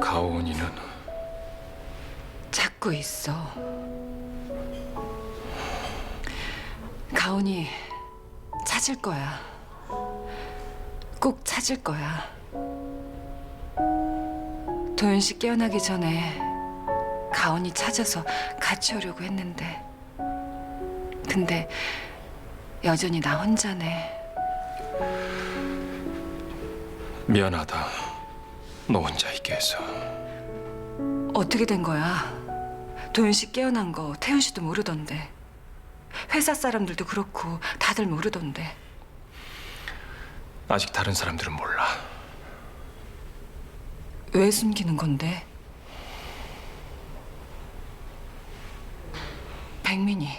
가온이는 찾고 있어. 가온이 찾을 거야. 꼭 찾을 거야. 도윤 씨 깨어나기 전에 가온이 찾아서 같이 오려고 했는데. 근데 여전히 나 혼자네. 미안하다. 너 혼자 있게 해서. 어떻게 된 거야? 도윤 씨 깨어난 거 태윤 씨도 모르던데. 회사 사람들도 그렇고 다들 모르던데. 아직 다른 사람들은 몰라. 왜 숨기는 건데? 백민이.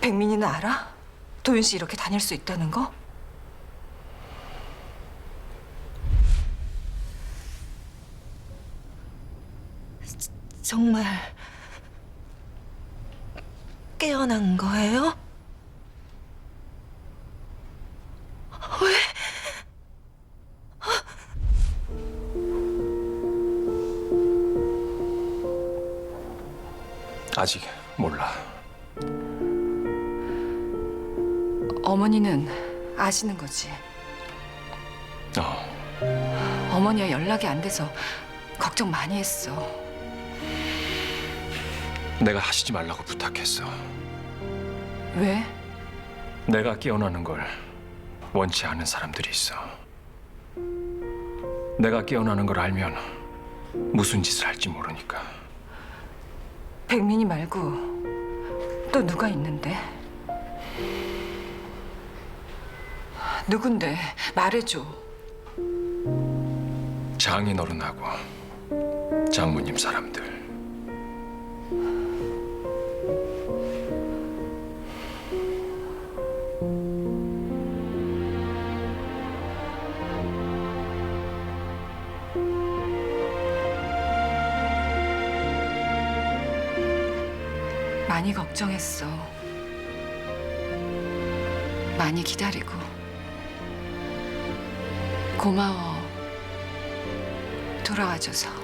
백민이는 알아? 도윤 씨 이렇게 다닐 수 있다는 거? 정말 깨어난 거예요? 아직 몰라. 어머니는 아시는 거지. 어, 어머니와 연락이 안 돼서 걱정 많이 했어. 내가 하시지 말라고 부탁했어. 왜? 내가 깨어나는 걸 원치 않은 사람들이 있어. 내가 깨어나는 걸 알면 무슨 짓을 할지 모르니까. 백민이 말고 또 누가 있는데? 누군데? 말해줘. 장인 어른하고 장모님 사람들. 많이 걱정했어. 많이 기다리고. 고마워. 돌아와줘서.